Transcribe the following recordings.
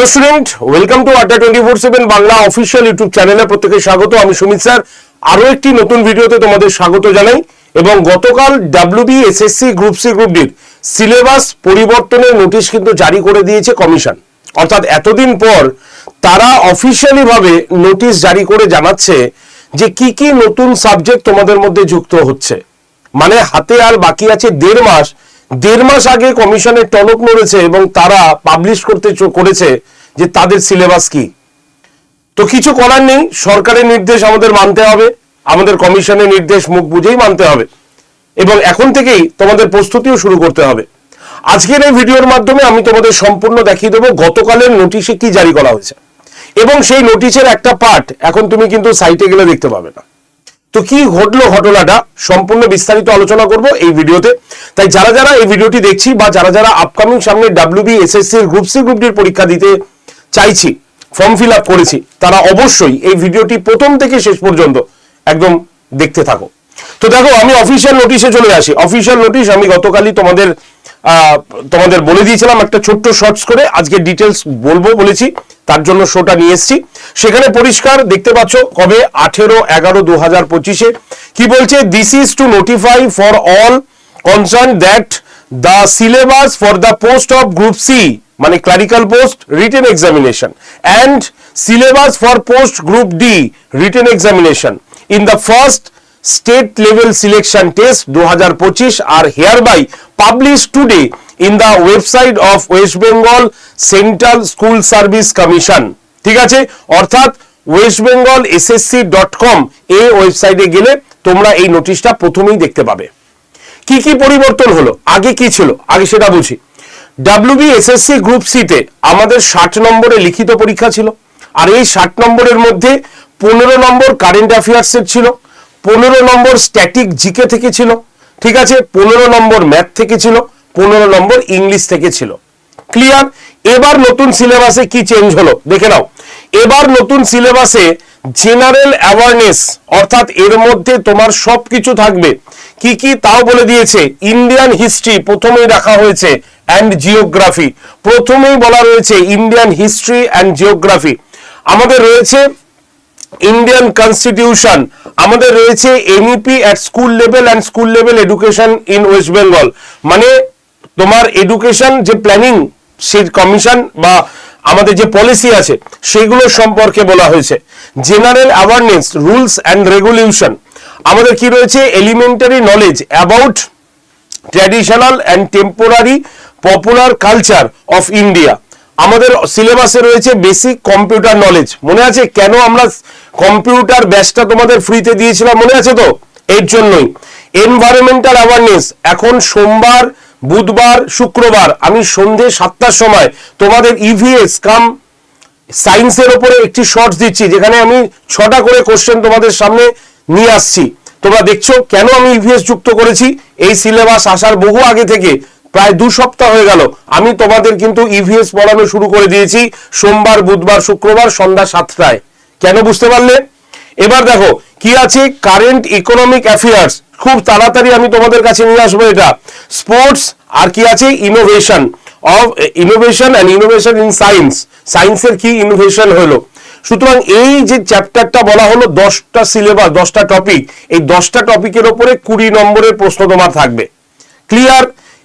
Hello student welcome to Adda twenty four seven Bangla official YouTube চ্যানেলে প্রত্যেকে স্বাগত। আমি সুমিত স্যার। আরও একটি নতুন ভিডিওতে তোমাদের স্বাগত জানাই এবং গতকাল WB SSC group C group ডির সিলেবাস পরিবর্তনের নোটিশ কিন্তু জারি করে দিয়েছে কমিশন। অর্থাৎ এতদিন পর তারা অফিসিয়ালি ভাবে নোটিশ জারি করে জানাচ্ছে যে কি কি নতুন সাবজেক্ট তোমাদের মধ্যে যুক্ত হচ্ছে। মানে হাতে আর বাকি আছে দেড় মাস দেড় মাস আগে কমিশনের টনক নড়েছে এবং তারা পাবলিশ করতে করেছে যে তাদের সিলেবাস কি। তো কিছু করার নেই, সরকারের নির্দেশ আমাদের মানতে হবে, আমাদের কমিশনের নির্দেশ মুখ বুঝেই মানতে হবে। এবং এখন থেকেই তোমাদের প্রস্তুতিও শুরু করতে হবে। আজকের এই ভিডিওর মাধ্যমে আমি তোমাদের সম্পূর্ণ দেখিয়ে দেবো গতকালের নোটিশে কি জারি করা হয়েছে। এবং সেই নোটিশের একটা পার্ট এখন তুমি কিন্তু সাইটে গেলে দেখতে পাবে না। তো কি ঘটলো ঘটনাটা? সম্পূর্ণ বিস্তারিত আলোচনা করব এই ভিডিওতে। তাই যারা যারা এই ভিডিওটি দেখছি বা যারা যারা আপকামিং সামনে W WB SSC group C group ডির পরীক্ষা দিতে চাইছি ফর্ম ফিল আপ করেছি, তারা অবশ্যই এই ভিডিওটি প্রথম থেকে শেষ পর্যন্ত একদম দেখতে থাকো। তো দেখো, আমি অফিসিয়াল নোটিশে চলে আসি। অফিসিয়াল নোটিশ আমি গতকালই তোমাদের তোমাদের বলে দিয়েছিলাম একটা ছোট্ট শর্টস করে আজকে ডিটেলস বলব বলেছি, তার জন্য শোটা নিয়ে এসেছি। সেখানে পরিষ্কার দেখতে পাচ্ছ কবে? আঠেরো এগারো দু হাজার পঁচিশে। কি বলছে? This is to notify for all concern that the syllabus for the post of group C মানে clerical post written examination and syllabus for post group D written examination in the first state level selection test 2025 are hereby published today in the website of West Bengal Central School Service Commission. ঠিক আছে? অর্থাৎ West Bengal SSC dot com এই ওয়েবসাইটে গেলে তোমরা এই নোটিশটা প্রথমেই দেখতে পাবে। কি কি পরিবর্তন হলো? আগে কি ছিল? আগে সেটা বুঝি। ডাব্লিউবি এসএসসি গ্রুপ সিতে আমাদের ষাট নম্বরে লিখিত পরীক্ষা ছিল। আর এই ষাট নম্বরের মধ্যে পনেরো নম্বর কারেন্ট অ্যাফেয়ার্সের ছিল। পনেরো নম্বর স্ট্যাটিক জিকে থেকে ছিল, ঠিক আছে? পনেরো নম্বর ম্যাথ থেকে ছিল, পনেরো নম্বর ইংলিশ থেকে ছিল। ক্লিয়ার এবার নতুন সিলেবাসে কি চেঞ্জ হলো? দেখে নাও। এবার নতুন সিলেবাসে জেনারেল অ্যাওয়ারনেস অর্থাৎ এর মধ্যে তোমার সবকিছু থাকবে। কি কি? তাও বলে দিয়েছে ইন্ডিয়ান হিস্ট্রি প্রথমেই রাখা হয়েছে অ্যান্ড জিওগ্রাফি প্রথমেই বলা রয়েছে ইন্ডিয়ান হিস্ট্রি অ্যান্ড জিওগ্রাফি আমাদের রয়েছে ইন্ডিয়ান কনস্টিটিউশন আমাদের রয়েছে MEP at school level and school level education in West Bengal মানে তোমার এডুকেশন যে প্ল্যানিং সেই কমিশন বা আমাদের যে পলিসি আছে, সেগুলো সম্পর্কে বলা হয়েছে। General awareness rules and regulation আমাদের কি রয়েছে? Elementary knowledge about traditional and temporary popular culture of India আমাদের সিলেবাসে রয়েছে বেসিক কম্পিউটার নলেজ মনে আছে কেন আমরা কম্পিউটার ব্যাচটা তোমাদের ফ্রিতে দিয়েছিলাম? মনে আছে তো? এর জন্যই। এনভায়রনমেন্টাল অ্যাওয়ারনেস এখন সোমবার, বুধবার, শুক্রবার, আমি সন্ধে সাতটার সময় তোমাদের E ইভিএস কাম সায়েন্সের ওপরে একটি শর্টস দিচ্ছি, যেখানে আমি ছটা করে কোশ্চেন তোমাদের সামনে নিয়ে আসছি। তোমরা দেখছ কেন আমি ইভিএস যুক্ত করেছি? এই সিলেবাস আসার বহু আগে থেকে প্রায় দু সপ্তাহ হয়ে গেল। আমি তোমাদের কিন্তু ইভিএস পড়ানো শুরু করে দিয়েছি সোমবার, বুধবার, শুক্রবার, সন্ধ্যা সাতটায়। কেন বুঝতে পারলে? এবার দেখো, কি আছে? কারেন্ট ইকোনমিক অ্যাফেয়ার্স খুব তাড়াতাড়ি আমি তোমাদের কাছে নিয়ে আসব এটা। স্পোর্টস আর কি আছে? Innovation of innovation and innovation in science সায়েন্সের কি ইনোভেশন হলো? সুতরাং এই যে চ্যাপ্টারটা বলা হলো, দশটা সিলেবাস দশটা টপিক এই দশটা টপিকের ওপরে কুড়ি নম্বরের প্রশ্ন তোমার থাকবে। ক্লিয়ার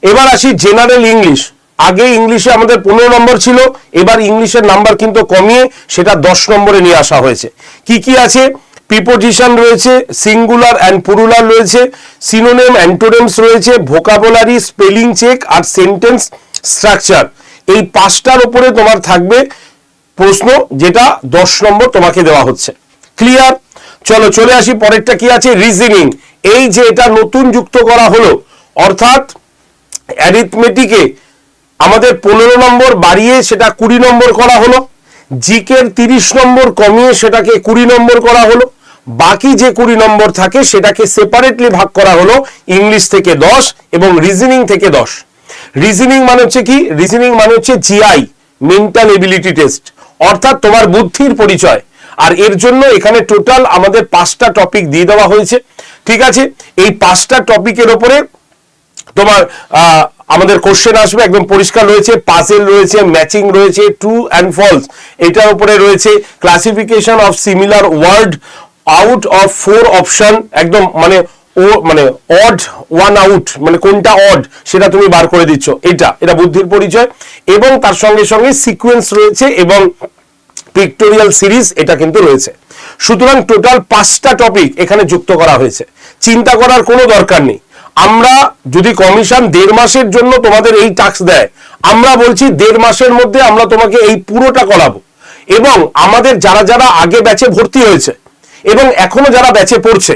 এবার আসি জেনারেল ইংলিশ আগে ইংলিশে আমাদের পনেরো নম্বর ছিল, এবার ইংলিশের নাম্বার কিন্তু কমিয়ে সেটা দশ নম্বরে নিয়ে আসা হয়েছে। কি কি আছে? প্রিপোজিশন রয়েছে সিঙ্গুলার অ্যান্ড পুরুলার রয়েছে সিনোনেম অ্যান্টোনেমস রয়েছে ভোকাবুলারি স্পেলিং চেক আর সেন্টেন্স স্ট্রাকচার এই পাঁচটার উপরে তোমার থাকবে প্রশ্ন, যেটা দশ নম্বর তোমাকে দেওয়া হচ্ছে। ক্লিয়ার চলো, চলে আসি, পরেরটা কি আছে? রিজনিং এই যে এটা নতুন যুক্ত করা হলো, অর্থাৎ অ্যারিথমেটিকে আমাদের পনেরো নম্বর বাড়িয়ে সেটা কুড়ি নম্বর করা হলো, জিকের তিরিশ নম্বর কমিয়ে সেটাকে কুড়ি নম্বর করা হলো, বাকি যে কুড়ি নম্বর থাকে সেটাকে সেপারেটলি ভাগ করা হলো ইংলিশ থেকে দশ এবং রিজনিং থেকে দশ। রিজনিং মানে হচ্ছে কি? রিজনিং মানে হচ্ছে জিআই মেন্টাল এবিলিটি টেস্ট অর্থাৎ তোমার বুদ্ধির পরিচয়। আর এর জন্য এখানে টোটাল আমাদের পাঁচটা টপিক দিয়ে দেওয়া হয়েছে। ঠিক আছে? এই পাঁচটা টপিকের ওপরে তোমার আমাদের কোশ্চেন আসবে, একদম পরিষ্কার রয়েছে পাজেল রয়েছে ম্যাচিং রয়েছে ট্রু অ্যান্ড ফলস এটার উপরে রয়েছে classification of similar word out of four option একদম মানে ও মানে অড ওয়ান আউট মানে কোনটা অড সেটা তুমি বার করে দিচ্ছ। এটা এটা বুদ্ধির পরিচয়। এবং তার সঙ্গে সঙ্গে সিকোয়েন্স রয়েছে এবং পিক্টোরিয়াল সিরিজ এটা কিন্তু রয়েছে। সুতরাং টোটাল পাঁচটা টপিক এখানে যুক্ত করা হয়েছে। চিন্তা করার কোনো দরকার নেই। আমরা যদি কমিশন দেড় মাসের জন্য তোমাদের এই টাস্ক দেয়, আমরা বলছি দেড় মাসের মধ্যে আমরা তোমাকে এই পুরোটা করাবো। এবং আমাদের যারা যারা আগে ব্যাচে ভর্তি হয়েছে এবং এখনও যারা ব্যাচে পড়ছে,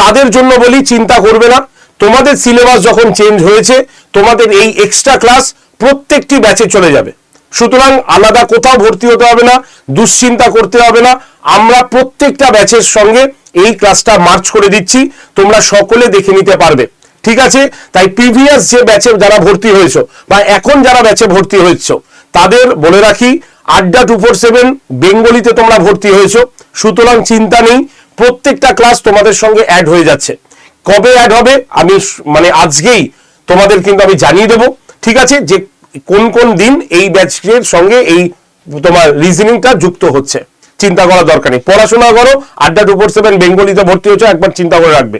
তাদের জন্য বলি চিন্তা করবে না। তোমাদের সিলেবাস যখন চেঞ্জ হয়েছে, তোমাদের এই এক্সট্রা ক্লাস প্রত্যেকটি ব্যাচে চলে যাবে। সুতরাং আলাদা কোথাও ভর্তি হতে হবে না, দুশ্চিন্তা করতে হবে না। আমরা প্রত্যেকটা ব্যাচের সঙ্গে এই ক্লাসটা মার্চ করে দিচ্ছি। তোমরা সকলে দেখে নিতে পারবে। ঠিক আছে? তাই প্রিভিয়াস যে ব্যাচে যারা ভর্তি হয়েছো বা এখন যারা ব্যাচে ভর্তি হয়েছো, তাদের বলে রাখি, আড্ডা টু ফোর সেভেন, বেঙ্গলিতে তোমরা ভর্তি হয়েছো। সুতরাং চিন্তা নেই, প্রত্যেকটা ক্লাস তোমাদের সঙ্গে অ্যাড হয়ে যাচ্ছে। কবে অ্যাড হবে, আমি মানে আজকেই তোমাদের কিন্তু আমি জানিয়ে দেবো। ঠিক আছে? যে কোন কোন দিন এই ব্যাচের সঙ্গে এই তোমার রিজনিংটা যুক্ত হচ্ছে। চিন্তা করার দরকার নেই। পড়াশোনা করো, আড্ডা টু ফোর সেভেন, বেঙ্গলিতে ভর্তি হচ্ছে একবার চিন্তা করে রাখবে।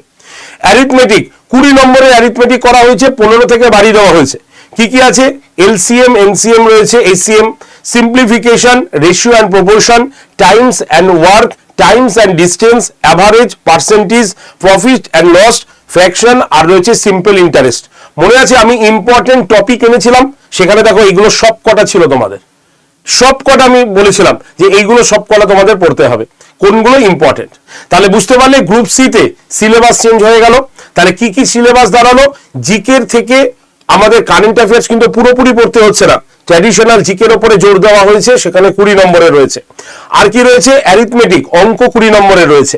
অ্যারিথমেটিক কুড়ি নম্বরের অ্যারিথমেটিক করা হয়েছে, পনেরো থেকে বাড়িয়ে দেওয়া হয়েছে। কি কি আছে? এলসিএম এনসিএম রয়েছে ACM simplification ratio and proportion times and work times and distance average percentage profit and loss fraction আর রয়েছে সিম্পল ইন্টারেস্ট মনে আছে আমি ইম্পর্টেন্ট টপিক এনেছিলাম? সেখানে দেখো এইগুলো সব কটা ছিল তোমাদের। সব কটা আমি বলেছিলাম যে এইগুলো সব কটা তোমাদের পড়তে হবে। কোনগুলো ইম্পর্টেন্ট তাহলে বুঝতে পারলে গ্রুপ সিতে সিলেবাস চেঞ্জ হয়ে গেল। তাহলে কি কি সিলেবাস দাঁড়াল? জিকের থেকে আমাদের কারেন্ট অ্যাফেয়ার্স কিন্তু পুরোপুরি পড়তে হচ্ছে না। ট্র্যাডিশনাল জিকের ওপরে জোর দেওয়া হয়েছে, সেখানে কুড়ি নম্বরে রয়েছে। আর কি রয়েছে? অ্যারিথমেটিক অঙ্ক কুড়ি নম্বরে রয়েছে।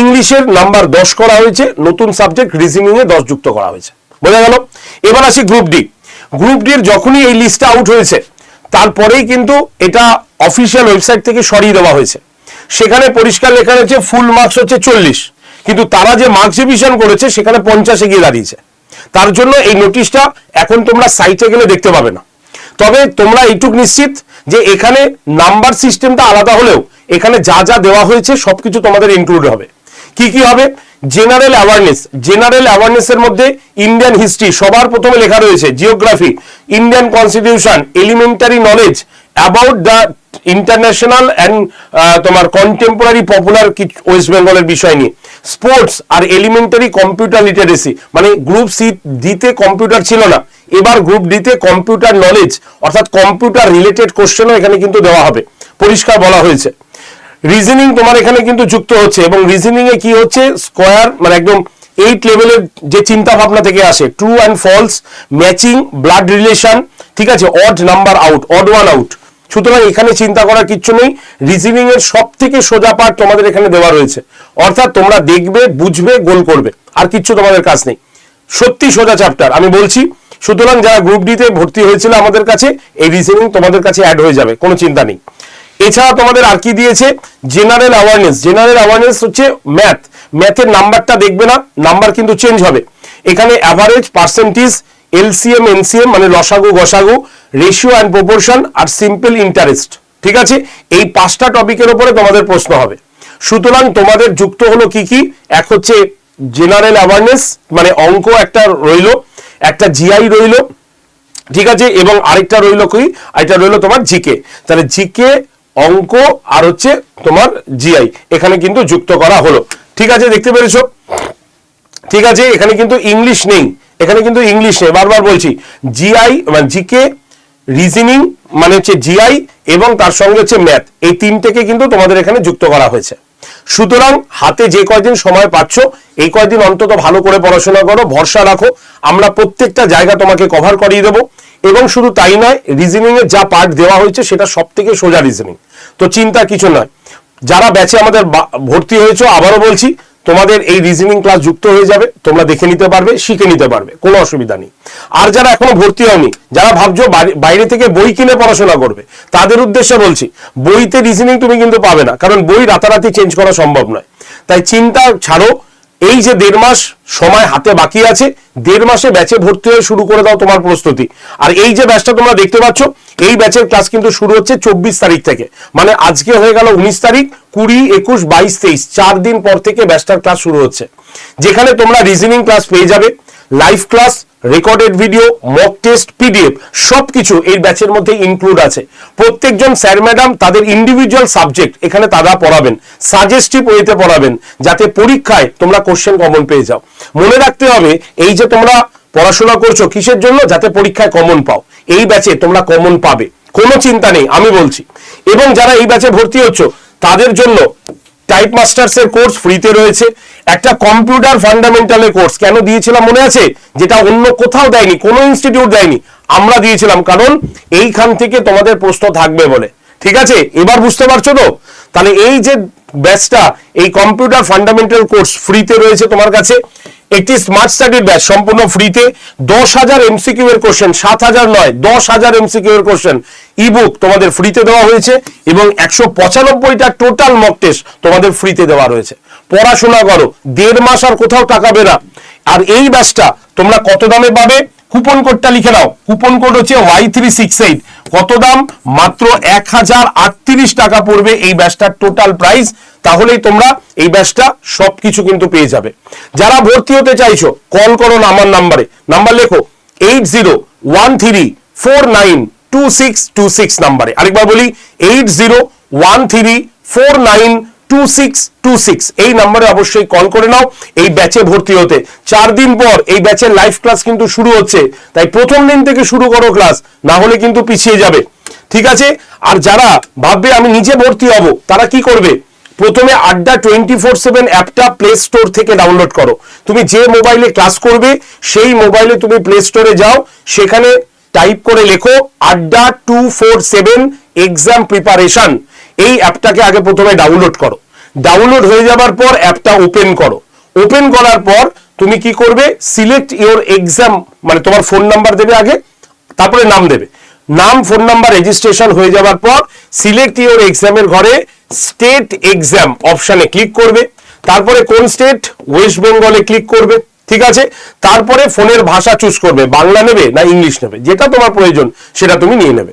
ইংলিশের নাম্বার দশ করা হয়েছে, নতুন সাবজেক্ট রিজনিং এ দশ যুক্ত করা হয়েছে। বোঝা গেল? এবার আসি গ্রুপ ডি গ্রুপ ডির যখনই এই লিস্টটা আউট হয়েছে, তারপরেই কিন্তু এটা অফিসিয়াল ওয়েবসাইট থেকে সরিয়ে দেওয়া হয়েছে। সেখানে পরিষ্কার লেখা রয়েছে ফুল মার্কস হচ্ছে চল্লিশ। কিন্তু তারা যে মার্কস ডিভিশন করেছে, সেখানে পঞ্চাশে গিয়ে দাঁড়িয়েছে। তার জন্য এই নোটিশটা এখন তোমরা সাইটে গেলে দেখতে পাবে না। তবে তোমরা এইটুক নিশ্চিত যে এখানে নাম্বার সিস্টেমটা আলাদা হলেও এখানে যা যা দেওয়া হয়েছে, সবকিছু তোমাদের ইনক্লুড হবে। কি কি হবে? জেনারেল অ্যাওয়ারনেস জেনারেল অ্যাওয়ারনেসের মধ্যে ইন্ডিয়ান হিস্ট্রি সবার প্রথমে লেখা রয়েছে geography Indian constitution elementary knowledge about the international and তোমার কন্টেম্পোরারি পপুলার ওয়েস্ট বেঙ্গলের বিষয় নিয়ে। স্পোর্টস আর এলিমেন্টারি কম্পিউটার লিটারেসি মানে গ্রুপ সি ডিতে কম্পিউটার ছিল না। এবার গ্রুপ ডিতে কম্পিউটার নলেজ অর্থাৎ কম্পিউটার রিলেটেড কোশ্চেনও এখানে কিন্তু দেওয়া হবে। পরিষ্কার বলা হয়েছে। রিজনিং তোমার এখানে কিন্তু যুক্ত হচ্ছে এবং রিজনিং এ কি হচ্ছে? স্কোয়ার মানে একদম এইট লেভেলের যে চিন্তা ভাবনা থেকে আসে। True and false matching blood relation ঠিক আছে? Odd number out odd one out সুতরাং এখানে চিন্তা করার কিচ্ছু নেই। রিজনিং এর সব থেকে সোজা পার্ট তোমাদের এখানে দেওয়া রয়েছে। অর্থাৎ তোমরা দেখবে, বুঝবে, গোল করবে। আর কিচ্ছু তোমাদের কাজ নেই। সত্যি সোজা চ্যাপ্টার আমি বলছি, সুতরাং যারা গ্রুপ ডিতে ভর্তি হয়েছিল আমাদের কাছে, এই রিসিভিং তোমাদের কাছে অ্যাড হয়ে যাবে, কোনো চিন্তা নেই। এছাড়া তোমাদের আর কি দিয়েছে? জেনারেল অ্যাওয়ারনেস জেনারেল অ্যাওয়ারনেস হচ্ছে ম্যাথ ম্যাথের নাম্বারটা দেখবে না নাম্বার কিন্তু চেঞ্জ হবে। এখানে অ্যাভারেজ পার্সেন্টেজ এলসিএম, এনসিএম মানে লসাগু, গসাগু রেশিও অ্যান্ড প্রপোর্শন আর সিম্পল ইন্টারেস্ট ঠিক আছে? এই পাঁচটা টপিকের উপরে তোমাদের প্রশ্ন হবে। সুতরাং তোমাদের যুক্ত হলো কি কি? এক হচ্ছে জেনারেল অ্যাওয়ারনেস মানে অঙ্ক একটা রইল, একটা জিআই রইল, ঠিক আছে? এবং আরেকটা রইল কি? আরেকটা রইল তোমার জিকে তাহলে জিকে অঙ্ক আর হচ্ছে তোমার জিআই এখানে কিন্তু যুক্ত করা হলো। ঠিক আছে? দেখতে পেরেছ? ঠিক আছে? এখানে কিন্তু ইংলিশ নেই। এখানে কিন্তু ইংলিশ নেই, বারবার বলছি। জিআই মানে জিকে রিজনিং মানে হচ্ছে জিআই এবং তার সঙ্গে হচ্ছে ম্যাথ এই তিনটেকে কিন্তু তোমাদের এখানে যুক্ত করা হয়েছে। সুতরাং হাতে যে কয়দিন সময় পাচ্ছ, এই কয়দিন অন্তত ভালো করে পড়াশোনা করো, ভরসা রাখো। আমরা প্রত্যেকটা জায়গা তোমাকে কভার করিয়ে দেবো। এবং শুধু তাই নয় রিজনিং এর যা পার্ট দেওয়া হয়েছে, সেটা সব থেকে সোজা রিজনিং তো চিন্তা কিছু নয়। যারা ব্যাচে আমাদের ভর্তি হয়েছে, আবারও বলছি তোমাদের এই রিজনিং ক্লাস যুক্ত হয়ে যাবে, তোমরা দেখে নিতে পারবে, শিখে নিতে পারবে, কোনো অসুবিধা নেই। আর যারা এখনও ভর্তি হয়নি, যারা ভাবছ বাইরে থেকে বই কিনে পড়াশোনা করবে, তাদের উদ্দেশ্যে বলছি, বইতে রিজনিং তুমি কিন্তু পাবে না, কারণ বই রাতারাতি চেঞ্জ করা সম্ভব নয়। তাই চিন্তা ছাড়ো এই যে দেড় মাস সময় হাতে বাকি আছে, দেড় মাসে ব্যাচে ভর্তি হয়ে শুরু করে দাও তোমার প্রস্তুতি। আর এই যে ব্যাচটা তোমরা দেখতে পাচ্ছ, এই ব্যাচের ক্লাস কিন্তু শুরু হচ্ছে চব্বিশ তারিখ থেকে। মানে আজকে হয়ে গেল উনিশ তারিখ, কুড়ি, একুশ, বাইশ, তেইশ, চার দিন পর থেকে ব্যাচটার ক্লাস শুরু হচ্ছে। যেখানে তোমরা রিজনিং ক্লাস পেয়ে যাবে live class recorded video mock test PDF সবকিছু এই ব্যাচের মধ্যে ইনক্লুড আছে। প্রত্যেকজন স্যার ম্যাডাম তাদের ইন্ডিভিজুয়াল সাবজেক্ট এখানে তারা পড়াবেন সাজেস্টিভ ওয়েতে পড়াবেন যাতে পরীক্ষায় তোমরা কোশ্চেন কমন পেয়ে যাও। মনে রাখতে হবে এই যে তোমরা পড়াশোনা করছ কিসের জন্য? যাতে পরীক্ষায় কমন পাও। এই ব্যাচে তোমরা কমন পাবে। কোনো চিন্তা নেই আমি বলছি। এবং যারা এই ব্যাচে ভর্তি হচ্ছ তাদের জন্য টাইপ মাস্টার্স এর কোর্স ফ্রিতে রয়েছে। একটা কম্পিউটার ফান্ডামেন্টালের কোর্স কেন দিয়েছিলাম মনে আছে? যেটা অন্য কোথাও দেয়নি, কোনো ইনস্টিটিউট দেয়নি। আমরা দিয়েছিলাম কারণ এইখান থেকে তোমাদের প্রশ্ন থাকবে বলে। ঠিক আছে? এবার বুঝতে পারছ তো? তাহলে এই যে ব্যাচটা এই কম্পিউটার ফান্ডামেন্টাল কোর্স ফ্রিতে রয়েছে তোমার কাছে। একটি স্মার্ট স্টাডির ব্যাচ সম্পূর্ণ ফ্রিতে দশ হাজার এমসিকিউ এর কোশ্চেন সাত হাজার নয়, দশ হাজার এমসিকিউ এর কোশ্চেন ইবুক তোমাদের ফ্রিতে দেওয়া হয়েছে এবং একশো পঁচানব্বইটা টোটাল মক টেস্ট তোমাদের ফ্রিতে দেওয়া রয়েছে। পড়াশোনা করো, দেড় মাস আর কোথাও টাকা বেরা আর এই ব্যাচটা তোমরা কত দামে পাবে? কুপন কোডটা লিখে নাও কুপন কোড হচ্ছে ওয়াই থ্রি সিক্স এইট কত দাম? মাত্র এক হাজার আটত্রিশ টাকা পড়বে এই ব্যাচটার টোটাল প্রাইস তাহলেই তোমরা এই ব্যাচটা সবকিছু কিন্তু পেয়ে যাবে। যারা ভর্তি হতে চাইছো কল করো না আমার নাম্বারে নাম্বার লেখো eight zero one three four nine two six two six নাম্বারে আরেকবার বলি eight zero one three four nine two six two six এই নাম্বারে অবশ্যই কল করে নাও এই ব্যাচে ভর্তি হতে। চার দিন পর এই ব্যাচের লাইভ ক্লাস কিন্তু শুরু হচ্ছে। তাই প্রথম দিন থেকে শুরু করো ক্লাস না হলে কিন্তু পিছিয়ে যাবে। ঠিক আছে? আর যারা ভাববে আমি নিজে ভর্তি হব, তারা কি করবে? প্রথমে আড্ডা টোয়েন্টি ফোর সেভেন অ্যাপটা প্লে স্টোর থেকে ডাউনলোড করো। তুমি যে মোবাইলে ক্লাস করবে, সেই মোবাইলে তুমি প্লে স্টোরে যাও। সেখানে টাইপ করে লেখো, Adda two four seven exam preparation এই অ্যাপটাকে আগে প্রথমে ডাউনলোড করো। ডাউনলোড হয়ে যাবার পর অ্যাপটা ওপেন করো। ওপেন করার পর তুমি কি করবে? সিলেক্ট ইওর এক্সাম মানে তোমার ফোন নাম্বার দেবে আগে, তারপরে নাম দেবে। নাম ফোন নাম্বার রেজিস্ট্রেশন হয়ে যাওয়ার পর সিলেক্ট ইওর এক্সামের ঘরে স্টেট এক্সাম অপশানে ক্লিক করবে। তারপরে কোন স্টেট ওয়েস্ট বেঙ্গলে ক্লিক করবে। ঠিক আছে? তারপরে ফোনের ভাষা চুজ করবে। বাংলা নেবে না ইংলিশ নেবে? যেটা তোমার প্রয়োজন, সেটা তুমি নিয়ে নেবে।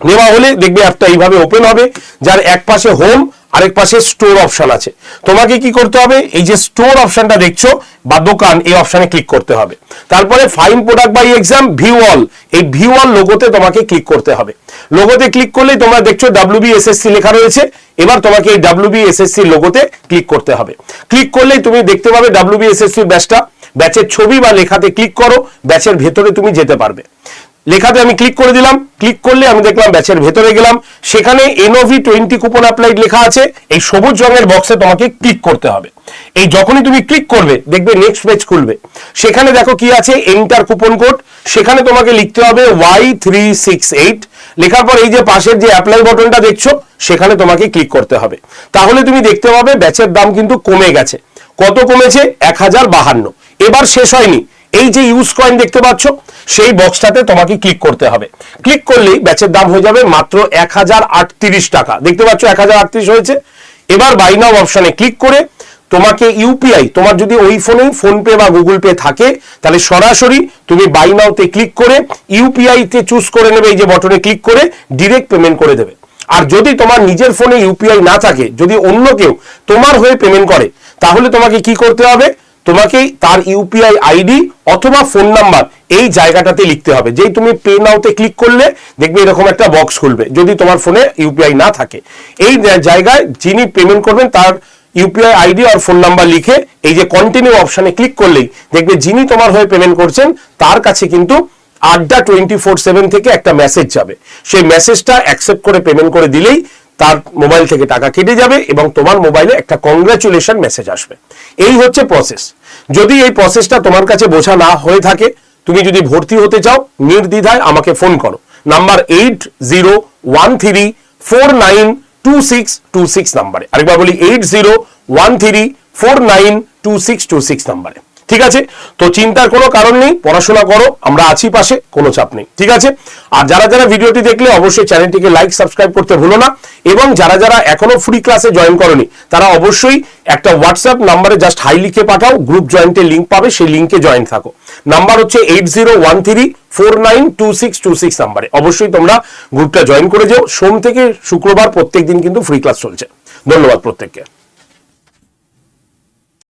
নেওয়া হলে দেখবে অ্যাপটা এইভাবে ওপেন হবে, যার এক পাশে হোম আরেক পাশে স্টোর অপশন আছে। তোমাকে কি করতে হবে? এই যে স্টোর অপশনটা দেখছ, বা দোকান, এই অপশনে ক্লিক করতে হবে। তারপরে find product by exam view all এই ভিউ অল লোগোতে তোমাকে ক্লিক করতে হবে। লোগোতে ক্লিক করলেই তোমরা দেখছ ডাব্লিউবি এসএসসি লেখা রয়েছে। এবার তোমাকে এই ডাব্লিউবি এসএসসি লোগোতে ক্লিক করতে হবে। ক্লিক করলেই তুমি দেখতে পাবে ডাব্লিউবি এসএসসি ব্যাচটা ব্যাচের ছবি বা লেখাতে ক্লিক করো। ব্যাচের ভেতরে তুমি যেতে পারবে। লেখাতে আমি ক্লিক করে দিলাম। ক্লিক করলে আমি দেখলাম ব্যাচের ভেতরে গেলাম। সেখানে এনওভি টোয়েন্টি কুপন অ্যাপ্লাইড লেখা আছে। এই সবুজ রঙের বক্সে তোমাকে ক্লিক করতে হবে। এই যখনই তুমি ক্লিক করবে, দেখবে নেক্সট পেজ খুলবে। সেখানে দেখো কি আছে এন্টার কুপন কোড সেখানে তোমাকে লিখতে হবে ওয়াই থ্রি সিক্স এইট লেখার পর এই যে পাশের যে অ্যাপ্লাই বটনটা দেখছ, সেখানে তোমাকে ক্লিক করতে হবে। তাহলে তুমি দেখতে পাবে ব্যাচের দাম কিন্তু কমে গেছে। কত কমেছে? এক হাজার বাহান্ন। এবার শেষ হয়নি। এই যে ইউজ কয়েন দেখতে পাচ্ছ, সেই বক্সটাতে তোমাকে ক্লিক করতে হবে। ক্লিক করলেই ব্যাচের দাম হয়ে যাবে মাত্র এক হাজার আটত্রিশ টাকা। দেখতে পাচ্ছ এক হাজার আটত্রিশ হয়েছে। এবার বাই নাও অপশনে ক্লিক করে তোমাকে ইউপিআই তোমার যদি ওই ফোনেই ফোন পে বা গুগল পে থাকে, তাহলে সরাসরি তুমি বাই নাওতে ক্লিক করে ইউপিআই তে চুজ করে নেবে, এই যে বটনে ক্লিক করে ডিরেক্ট পেমেন্ট করে দেবে। আর যদি তোমার নিজের ফোনে ইউপিআই না থাকে, যদি অন্য কেউ তোমার হয়ে পেমেন্ট করে, তাহলে তোমাকে কি করতে হবে? তোমাকে তার ইউপিআই আইডি অথবা ফোন নাম্বার এই জায়গাটাতে লিখতে হবে। যেই তুমি পে নাওতে ক্লিক করলে দেখবে এরকম একটা বক্স খুলবে, যদি তোমার ফোনে ইউপিআই না থাকে। এই জায়গায় যিনি পেমেন্ট করবেন তার ইউপিআই আইডি আর ফোন নাম্বার লিখে এই যে কন্টিনিউ অপশানে ক্লিক করলেই দেখবে যিনি তোমার হয়ে পেমেন্ট করছেন, তার কাছে কিন্তু আড্ডা টোয়েন্টি ফোর সেভেন থেকে একটা মেসেজ যাবে। সেই মেসেজটা অ্যাকসেপ্ট করে পেমেন্ট করে দিলেই তার মোবাইল থেকে টাকা কেটে যাবে এবং তোমার মোবাইলে একটা কংগ্রাচুলেশন মেসেজ আসবে। এই হচ্ছে প্রসেস যদি এই প্রসেসটা তোমার কাছে বোঝা না হয়ে থাকে, তুমি যদি ভর্তি হতে চাও, নির্দ্বিধায় আমাকে ফোন করো। Number eight zero one three four nine two six two six নাম্বারে আরেকবার বলি eight zero one three four nine two six two six নাম্বারে ঠিক আছে? তো চিন্তার কোনো কারণ নেই, পড়াশোনা করো, আমরা আছি পাশে, কোনো চাপ নেই, ঠিক আছে? আর যারা যারা ভিডিওটি দেখলে অবশ্যই চ্যানেলটিকে লাইক সাবস্ক্রাইব করতে ভুলো না, এবং যারা যারা এখনও ফ্রি ক্লাসে জয়েন করনি, তারা অবশ্যই একটা হোয়াটসঅ্যাপ নাম্বারে জাস্ট হাই লিখে পাঠাও গ্রুপ জয়েন্টের লিঙ্ক পাবে, সেই লিঙ্কে জয়েন থাকো। নাম্বার হচ্ছে eight zero one three four nine two six two six নাম্বারে অবশ্যই তোমরা গ্রুপটা জয়েন করে যাও, সোম থেকে শুক্রবার প্রত্যেক দিন কিন্তু ফ্রি ক্লাস চলছে। ধন্যবাদ প্রত্যেককে।